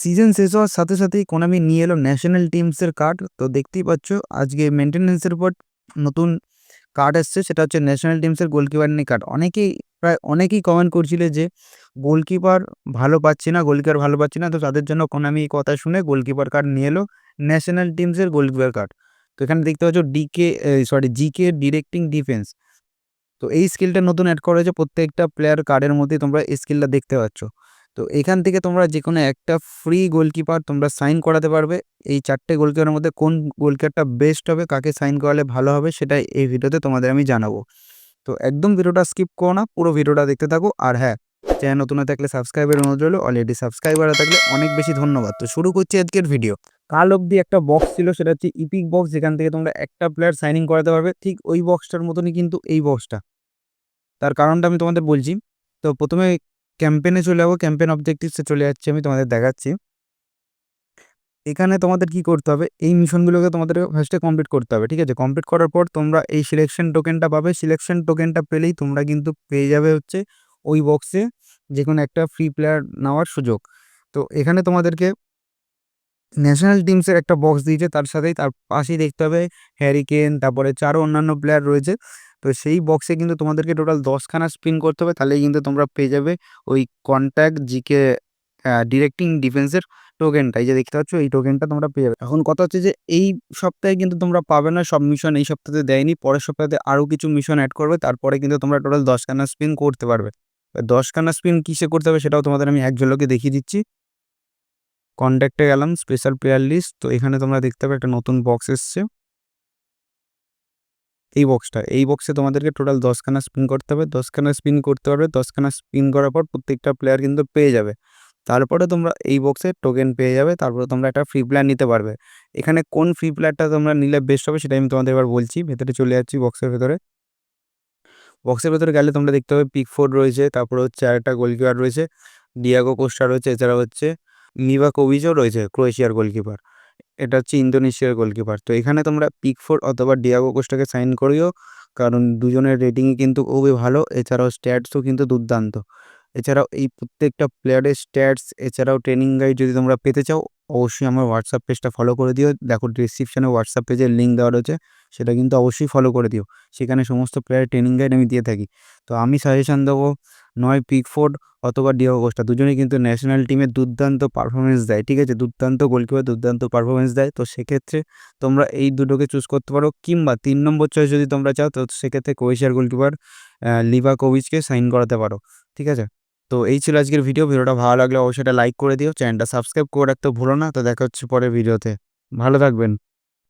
Season শেষ হওয়ার সাথে সাথেই কোনামি নিয়ে এলো ন্যাশনাল টিমসের কার্ড তো দেখতেই পাচ্ছ, আজকে মেনটেন্যান্সের পর নতুন কার্ড এসছে, সেটা হচ্ছে ন্যাশনাল টিমসের গোলকিপার নিয়ে কার্ড অনেকেই, প্রায় অনেকেই কমেন্ট করছিলে যে গোলকিপার ভালো পাচ্ছি না গোলকিপার ভালো পাচ্ছি না, তো তাদের জন্য কোনামি কথা শুনে গোলকিপার কার্ড নিয়ে এলো ন্যাশনাল টিমসের গোলকিপার কার্ড তো এখানে দেখতে পাচ্ছ DK sorry GK directing defence তো এই স্কিলটা নতুন অ্যাড করা হয়েছে, প্রত্যেকটা প্লেয়ার কার্ডের মধ্যেই তোমরা এই স্কিলটা দেখতে পাচ্ছ। তো এখান থেকে তোমরা যে কোনো একটা ফ্রি গোলকিপার তোমরা সাইন করাতে পারবে। এই চারটে গোলকিপারের মধ্যে কোন গোলকিপারটা বেস্ট হবে, কাকে সাইন করালে ভালো হবে সেটা এই ভিডিওতে তোমাদের আমি জানাব। তো একদম ভিডিওটা স্কিপ করো না, পুরো ভিডিওটা দেখতে থাকো। আর হ্যাঁ চ্যানেল নতুন থাকলে সাবস্ক্রাইবের অনুরোধ রইল অলরেডি সাবস্ক্রাইবার থাকলে অনেক বেশি ধন্যবাদ। তো শুরু করছি আজকের ভিডিও কাল অবধি একটা বক্স ছিল, সেটা হচ্ছে ইপিক বক্স যেখান থেকে তোমরা একটা প্লেয়ার সাইনিং করাতে পারবে। ঠিক ওই বক্সটার মতনই কিন্তু এই বক্সটা তার কারণটা আমি তোমাদের বলছি। তো প্রথমে ক্যাম্পেনে চলে যাব ক্যাম্পেন অবজেক্টিভসে চলে যাচ্ছি আমি, তোমাদের দেখাচ্ছি। এখানে তোমাদের কি করতে হবে? এই মিশনগুলোকে তোমাদের ফার্স্টে কমপ্লিট করতে হবে, ঠিক আছে? কমপ্লিট করার পর তোমরা এই সিলেকশন টোকেনটা পাবে। সিলেকশন টোকেনটা পেলেই তোমরা কিন্তু পেয়ে যাবে হচ্ছে ওই বক্সে যে কোনো একটা ফ্রি প্লেয়ার নেওয়ার সুযোগ। তো এখানে তোমাদেরকে ন্যাশনাল টিমসের একটা বক্স দিয়েছে, তার সাথেই তার পাশেই দেখতে হবে হ্যারিকেন তারপরে চারও অন্যান্য প্লেয়ার রয়েছে। তো সেই বক্সে কিন্তু তোমাদেরকে টোটাল দশখানা স্পিন করতে হবে, তাহলেই কিন্তু তোমরা পেয়ে যাবে ওই কন্ট্যাক্ট জিকে ডিরেক্টিং ডিফেন্সের টোকেনটা এই যে দেখতে পাচ্ছ, এই টোকেনটা তোমরা পেয়ে যাবে। এখন কথা হচ্ছে যে এই সপ্তাহে কিন্তু তোমরা পাবে না, সব মিশন এই সপ্তাহে দেয়নি, পরের সপ্তাহে আরও কিছু মিশন অ্যাড করবে, তারপরে কিন্তু তোমরা টোটাল দশখানা স্পিন করতে পারবে। দশখানা স্পিন কিসে করতে হবে সেটাও তোমাদের আমি এক ঝলকে দেখিয়ে দিচ্ছি। কন্ট্যাক্টে গেলাম স্পেশাল প্লেয়ার লিস্ট তো এখানে তোমরা দেখতে পাবে একটা নতুন বক্স এসছে। এই বক্সটা এই বক্সে তোমাদেরকে টোটাল দশখানা স্পিন করতে হবে। দশখানা স্পিন করতে পারবে। দশখানা স্পিন করার পর প্রত্যেকটা প্লেয়ার কিন্তু পেয়ে যাবে। তারপরে তোমরা এই বক্সে টোকেন পেয়ে যাবে। তারপরে তোমরা একটা ফ্রি প্লেয়ার নিতে পারবে। এখানে কোন ফ্রি প্লেয়ারটা তোমরা নিলে বেস্ট হবে সেটা আমি তোমাদের এবার বলছি। ভেতরে চলে যাচ্ছি বক্সের ভেতরে। বক্সের ভেতরে গেলে তোমরা দেখতে পাবে পিক ফোর্ড রয়েছে। তারপরে হচ্ছে আরেকটা গোলকিপার রয়েছে। ডিয়াগো কোস্টা রয়েছে। এছাড়া হচ্ছে নিভা কোভিচও রয়েছে ক্রোয়েশিয়ার গোলকিপার এটা হচ্ছে ইন্দোনেশিয়ার গোলকিপার। তো এখানে তোমরা পিকফোর্ড অথবা ডিয়াগো কোস্টাকে সাইন করিও, কারণ দুজনের রেটিং কিন্তু খুবই ভালো। এছাড়াও স্ট্যাটসও কিন্তু দুর্দান্ত। এছাড়াও এই প্রত্যেকটা প্লেয়ারের স্ট্যাটস, এছাড়াও ট্রেনিং গাইড যদি তোমরা পেতে চাও অবশ্যই আমার হোয়াটসঅ্যাপ পেজটা ফলো করে দিও। দেখো ডিসক্রিপশানে হোয়াটসঅ্যাপ পেজের লিঙ্ক দেওয়া রয়েছে, সেটা কিন্তু অবশ্যই ফলো করে দিও। সেখানে সমস্ত প্লেয়ারের ট্রেনিং গাইড আমি দিয়ে থাকি। তো আমি সাজেশান দেবো নয় পিকফোর্ড অথবা ডিয়াগো কোস্টা দুজনেই কিন্তু ন্যাশনাল টিমে দুর্দান্ত পারফরমেন্স দেয়, ঠিক আছে? দুর্দান্ত গোলকিপার দুর্দান্ত পারফরমেন্স দেয়। তো সেক্ষেত্রে তোমরা এই দুটোকে চুজ করতে পারো, কিংবা তিন নম্বর চয়েস যদি তোমরা চাও, তো সেক্ষেত্রে ক্রোয়েশিয়ার গোলকিপার লিভা কোভিচকে সাইন করাতে পারো, ঠিক আছে? তো এই ছিল আজকের ভিডিও ভিডিওটা ভালো লাগলে অবশ্যই লাইক করে দিও। চ্যানেলটা সাবস্ক্রাইব করে রাখতে ভুলো না। তো দেখা হচ্ছে পরে ভিডিওতে ভালো থাকবেন।